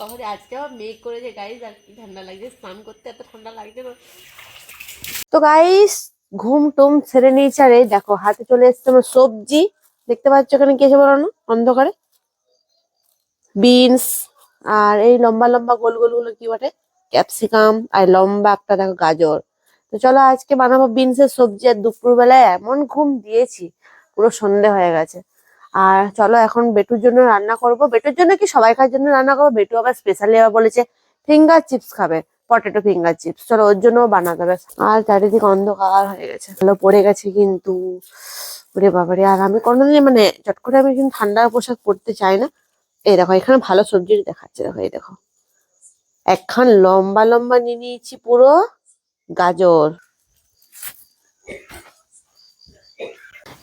কখনই আজকে আবার মেঘ করেছে গাইজ আর কি ঠান্ডা লাগছে, স্নান করতে এত ঠান্ডা লাগছে না। তো গাইস ঘুম টুম ছেড়ে নিয়েছে এই দেখো, হাতে চলে এসছে আমার সবজি। দেখতে পাচ্ছ ওখানে কি আছে বলো অন্ধকারে। বিনস, আর এই লম্বা লম্বা গোল গোলগুলো কি বটে? ক্যাপসিকাম, আর লম্বা একটা দেখো গাজর। তো চলো আজকে বানাবো বিনসের সবজি, আর দুপুর বেলায় এমন ঘুম দিয়েছি, পুরো সন্ধে হয়ে গেছে। আর চলো এখন বেটুর জন্য রান্না করব। বেটুর জন্য কি? সবাইকার জন্য রান্না করব? বেটু আবার স্পেশালি আবার বলেছে, ফিঙ্গার চিপস খাবে পটেটো ফিঙ্গার চিপস চলো ওর জন্য বানাতে হবে। আর চারিদিকে অন্ধকার হয়ে গেছে। ভালো পড়ে গেছে কিন্তু। ওরে বাবারে, আর আমি কোনোদিন মানে চট করে আমি কিন্তু ঠান্ডার পোশাক পরতে চাই না। এই দেখো, এখানে ভালো সবজি দেখাচ্ছে। দেখো, এই দেখো। একখান লম্বা লম্বা নিয়ে নিয়েছি পুরো গাজর।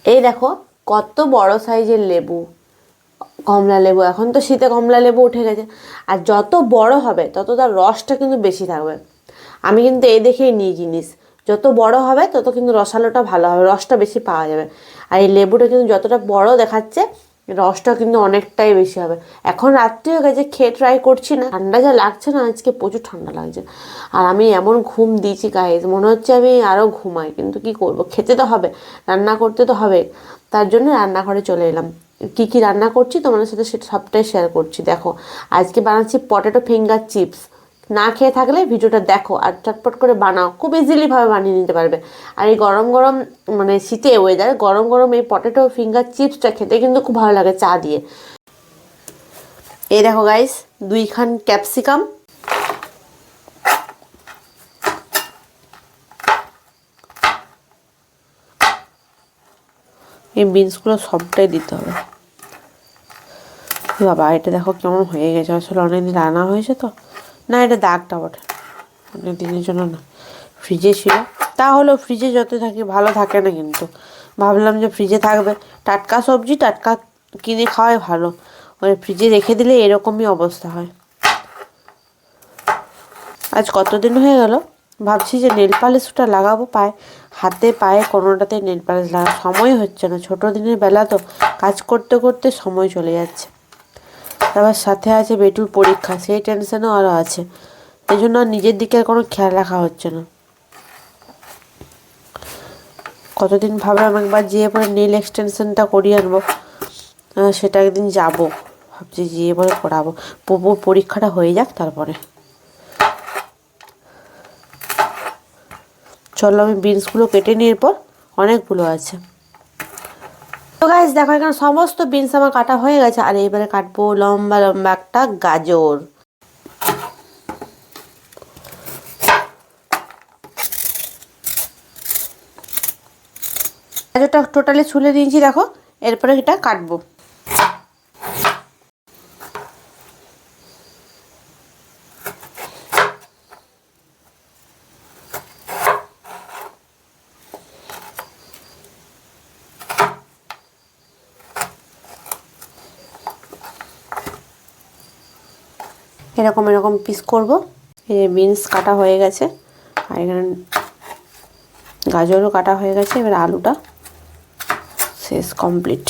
এই দেখো কত বড় সাইজের লেবু? কমলা লেবু, এখন তো শীতে কমলা লেবু উঠে গেছে। আর যত বড় হবে, তত তার রসটা কিন্তু বেশি থাকবে। আমি কিন্তু এই দেখেই নিই জিনিস। যত বড় হবে, তত কিন্তু রসালোটা ভালো হবে, রসটা বেশি পাওয়া যাবে। আর এই লেবুটা কিন্তু যতটা বড় দেখাচ্ছে, রসটা কিন্তু অনেকটাই বেশি হবে। এখন রাত্রি হয়ে গেছে, খেয়ে ট্রাই করছি না। ঠান্ডা যা লাগছে না, আজকে প্রচুর ঠান্ডা লাগছে। আর আমি এমন ঘুম দিয়েছি গাইজ মনে হচ্ছে আমি আরও ঘুমাই, কিন্তু কি করব? খেতে তো হবে, রান্না করতে তো হবে। তার জন্য রান্নাঘরে চলে এলাম। কি কি রান্না করছি তোমাদের সাথে সেটা সবটাই শেয়ার করছি, দেখো। আজকে বানাচ্ছি পটেটো ফিঙ্গার চিপস না খেয়ে থাকলে ভিডিওটা দেখো আর চটপট করে বানাও। খুব ইজিলিভাবে বানিয়ে নিতে পারবে। আর এই গরম গরম মানে শীতে ওয়েদার গরম গরম এই পটেটো ফিঙ্গার চিপসটা খেতে কিন্তু খুব ভালো লাগে চা দিয়ে। এই দেখো গাইস দুইখান ক্যাপসিকাম এই বিনসগুলো সবটাই দিতে হবে। বাবা, এটা দেখো কেমন হয়ে গেছে। আসলে অনেকদিন রান্না হয়েছে তো। না, এটা দাগটা বটে। অনেক দিনের জন্য না। ফ্রিজে ছিল। তা হলো ফ্রিজে যত থাকে, ভালো থাকে না কিন্তু। ভাবলাম যে ফ্রিজে থাকবে। টাটকা সবজি, টাটকা কিনে খাওয়াই ভালো। ওই ফ্রিজে রেখে দিলে এরকমই অবস্থা হয়। আজ কতদিন হয়ে গেল? ভাবছি যে নেল পালিশটা লাগাবো পায়ে। হাতে পায়ে কোনোটাতে নেট পালিশ লাগা সময় হচ্ছে না। ছোটো দিনের বেলা তো কাজ করতে করতে সময় চলে যাচ্ছে। তারপর সাথে আছে বেটুর পরীক্ষা, সেই টেনশনও আরও আছে। এই জন্য আর নিজের দিকে আর কোনো খেয়াল রাখা হচ্ছে না। কতদিন ভাবলাম একবার যেয়ে পরে নীল এক্সটেনশনটা করিয়ে আনব। সেটা একদিন যাব। ভাবছি যেয়ে পরে করাবো। পুপুর পরীক্ষাটা হয়ে যাক তারপরে। চলো, আমি বিনসগুলো কেটে নিয়ে এরপর অনেকগুলো আছে। তো গাইজ দেখো, এখানে সমস্ত বিনস আমার কাটা হয়ে গেছে, আর এবারে কাটবো লম্বা লম্বা একটা গাজর। গাজরটা টোটালি ছুলে দিয়েছি দেখো, এরপরে এটা কাটবো। এরকম এরকম পিস করব। এই যে বিনস কাটা হয়ে গেছে, আর এখানে গাজরও কাটা হয়ে গেছে, এবার আলুটা শেষ কমপ্লিট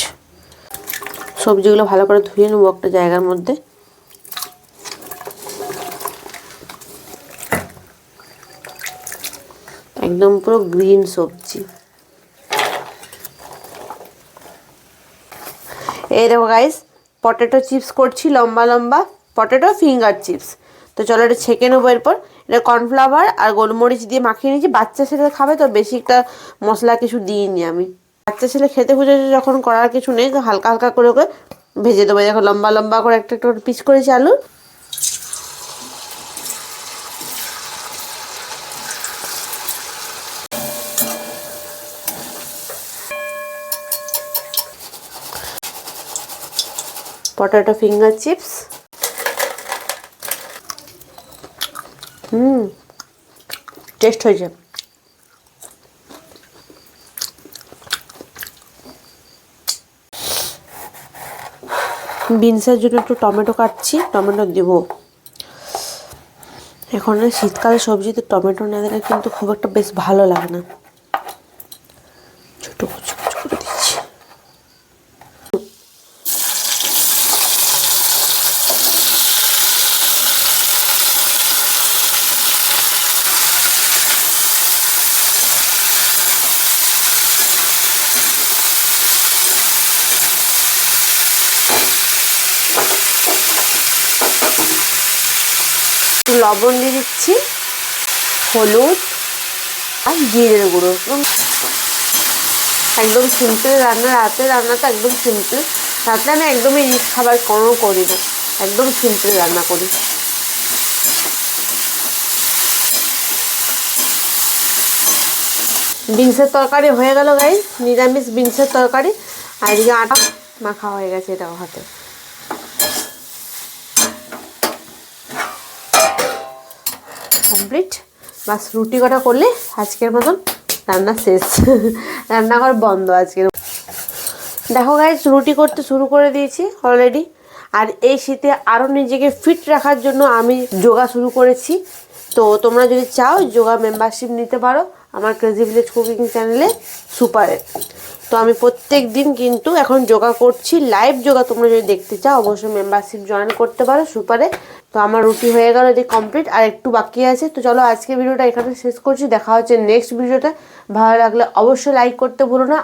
সবজিগুলো ভালো করে ধুয়ে নেব একটা জায়গার মধ্যে। একদম পুরো গ্রিন সবজি। এই দেখো গাইস পটেটো চিপস করছি লম্বা লম্বা। Potato, finger chips. তো চলো এটা ছেঁকে নেব এরপর। এটা কর্নফ্লাওয়ার আর গোলমরিচ দিয়ে মাখিয়ে নিয়েছি। বাচ্চা ছেলে খাবে তো বেশি একটা মশলা কিছু দিইনি আমি। বাচ্চা ছেলে খেতে খুঁজেছে যখন করার কিছু নেই, তো হালকা হালকা করে ওকে ভেজে দেবো। দেখো লম্বা লম্বা করে একটা একটা পিস করেছি আলু। Potato, finger chips. হুম টেস্ট হয়েছে। বিনসের জন্য একটু টমেটো কাটছি, টমেটো দেব। এখন শীতকালে সবজিতে টমেটো না দিলে কিন্তু খুব একটা বেশ ভালো লাগে না। লবণ দিয়ে দিচ্ছি, হলুদ আর জিরের গুঁড়ো। এবং একদম সিম্পল রান্না, রাতে রান্নাটা একদম সিম্পল রাতে আমি একদমই রিচ খাবার কোনো করি না একদম সিম্পল রান্না করি। বিনসের তরকারি হয়ে গেল গাই নিরামিষ বিনসের তরকারি। আর এদিকে আটা মাখা হয়ে গেছে এটা হাতে। কমপ্লিট বাস, রুটি কটা করলে আজকের মতন রান্না শেষ। রান্নাঘর বন্ধ আজকের। দেখো গাইজ রুটি করতে শুরু করে দিয়েছি অলরেডি আর এই শীতে আরও নিজেকে ফিট রাখার জন্য আমি যোগা শুরু করেছি। তো তোমরা যদি চাও যোগা মেম্বারশিপ নিতে পারো আমার ক্রেজি ভিলেজ কুকিং চ্যানেলে সুপারে তো আমি প্রত্যেক দিন কিন্তু এখন যোগা করছি। লাইভ যোগা তোমরা যদি দেখতে চাও, অবশ্যই মেম্বারশিপ জয়েন করতে পারো সুপারে তো আমার রুটি হয়ে গেল, এটি কমপ্লিট আর একটু বাকি আছে। তো চলো আজকে ভিডিওটা এখানে শেষ করছি, দেখা হচ্ছে নেক্সট ভিডিওটা ভালো লাগলে অবশ্যই লাইক করতে ভুলো না।